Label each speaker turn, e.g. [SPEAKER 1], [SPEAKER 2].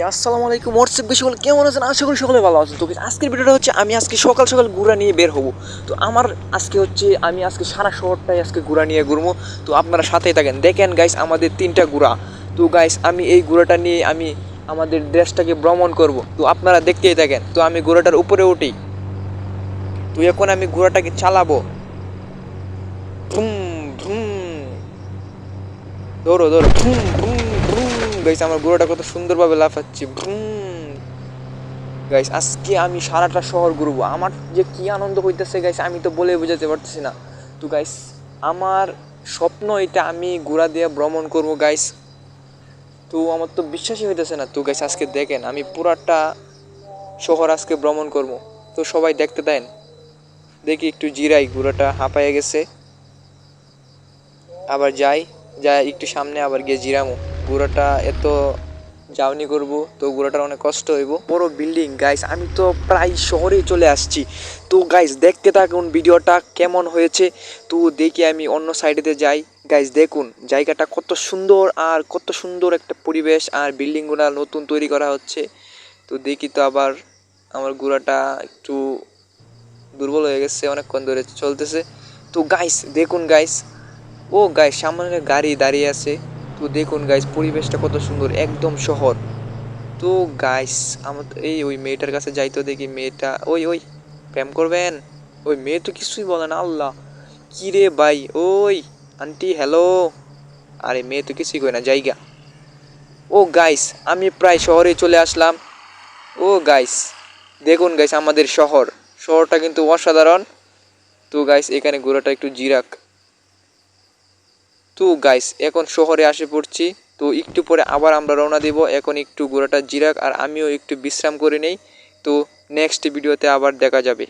[SPEAKER 1] আসসালামু আলাইকুম। হোয়াটসঅ্যাপ সকল কেমন আছেন? আশা করি সকলে ভালো আছেন। তো আজকের ভিডিওটা হচ্ছে, আমি আজকে সকাল সকাল ঘুরা নিয়ে বের হব। তো আমার আজকে হচ্ছে, আমি আজকে সারা শহরটাই আজকে ঘুরা নিয়ে ঘুরবো। তো আপনারা সাথেই থাকেন। দেখেন গাইস আমাদের তিনটা ঘোড়া। তো গাইস আমি এই ঘোড়াটা নিয়ে আমি আমাদের দেশটাকে ভ্রমণ করব। তো আপনারা দেখতেই থাকেন। তো আমি ঘোড়াটার উপরে উঠি। তো এখন আমি ঘোড়াটাকে চালাবো। ভ্রুম ভ্রুম ধরো ধরো। ভ্রুম গাইস আমার ঘোড়াটা কত সুন্দরভাবে লাফাচ্ছে। গাইস আজকে আমি সারাটা শহর ঘুরবো। আমার যে কি আনন্দ হইতেছে গাইস আমি তো বলে বোঝাতে পারতেছি না। তো গাইস আমার স্বপ্ন এটা আমি ঘোড়া দিয়ে ভ্রমণ করব গাইস তো আমার তো বিশ্বাসই হইতেছে না। তো গাইস আজকে দেখেন, আমি পুরাটা শহর আজকে ভ্রমণ করব। তো সবাই দেখতে দেন। দেখি একটু জিরাই, ঘোড়াটা হাঁপাইয়া গেছে। আবার যাই যাই একটু সামনে আবার গিয়ে জিরামো। ঘোড়াটা এত যাওনি করব, তো ঘোড়াটার অনেক কষ্ট হইব। বড় বিল্ডিং গাইস আমি তো প্রায় শহরেই চলে আসছি। তো গাইস দেখতে থাকুন ভিডিওটা কেমন হয়েছে। তো দেখি আমি অন্য সাইডেতে যাই। গাইস দেখুন, জায়গাটা কত সুন্দর আর কত সুন্দর একটা পরিবেশ আর বিল্ডিংগুলো নতুন তৈরি করা হচ্ছে। তো দেখি তো আবার আমার ঘোড়াটা একটু দুর্বল হয়ে গেছে, অনেকক্ষণ ধরে চলতেছে। তো গাইস দেখুন গাইস ও গাইস সামনে গাড়ি দাঁড়িয়ে আছে। তো দেখুন গাইস পরিবেশটা কত সুন্দর, একদম শহর। তো গাইস আমার এই ওই মেয়েটার কাছে যাইতো দেখি মেয়েটা, ওই ওই, প্রেম করবেন? ওই মেয়ে তো কিছুই বলে না, আল্লাহ। কি রে ভাই, ওই, আন্টি হ্যালো আরে, মেয়ে তো কিছুই কই না, জায়গা। ও গাইস আমি প্রায় শহরে চলে আসলাম। ও গাইস দেখুন গাইস আমাদের শহর। শহরটা কিন্তু অসাধারণ। তো গাইস এখানে ঘোরাটা একটু জিরাক। তো গাইস এখন শহরে আসে পড়ছি। তো একটু পরে আবার আমরা রওনা দেব। এখন একটু গোড়াটা জিরাক আর আমিও একটু বিশ্রাম করে নেই। তো নেক্সট ভিডিওতে আবার দেখা যাবে।